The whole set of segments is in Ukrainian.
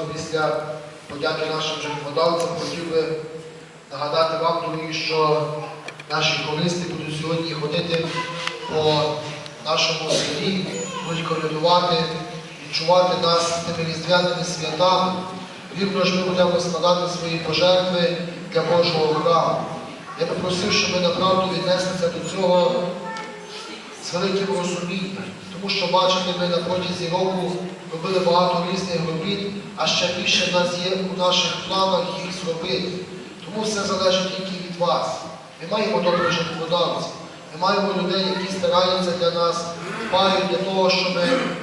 часу після подяки нашим жертводавцям хотів би нагадати вам, думаю, що наші колисти будуть сьогодні ходити по нашому селі, будуть коридувати, відчувати нас тими різдвяними святами. Вірно ж ми будемо складати свої пожертви для Божого храму. Я попросив, щоб ми направду віднеслися до цього з великим розумінням, тому що бачите, ми на протязі року робили багато різних робіт, а ще більше в нас є у наших планах їх зробити. Тому все залежить тільки від вас. Ми маємо добрих жертводавців, ми маємо людей, які стараються для нас, дбають для того, щоб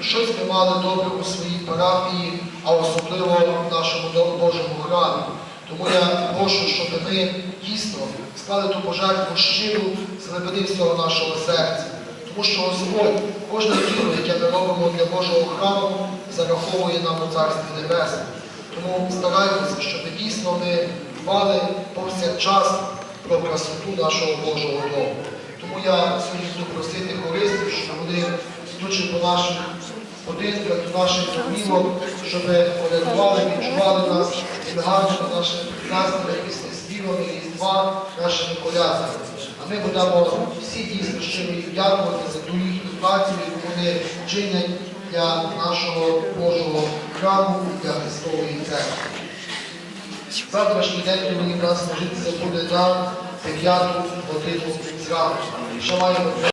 щось ми мали добре у своїй парафії, а особливо в нашому Божому храмі. Тому я прошу, щоб ми дійсно склали ту пожертву щиру з глибини всього нашого серця. Тому що Господь кожне діло, яке ми робимо для Божого храму, зараховує нам у Царстві Небесному. Тому стараємося, щоб дійсно ми дбали повсякчас про красоту нашого Божого дому. Тому я сьогодні буду просити хористів, щоб вони, йдучи по наших будинках, до наших домівок, щоб колядували, відчували нас і нагадували наші настрої після співами Різдва нашими колядками. А ми будемо всі дійсно щиро їм дякувати за ту їхню працю, яку вони чинять для нашого Божого храму, для Христової церкви. Завтрашній день, коли в нас служитися буде на 9 годину зранку.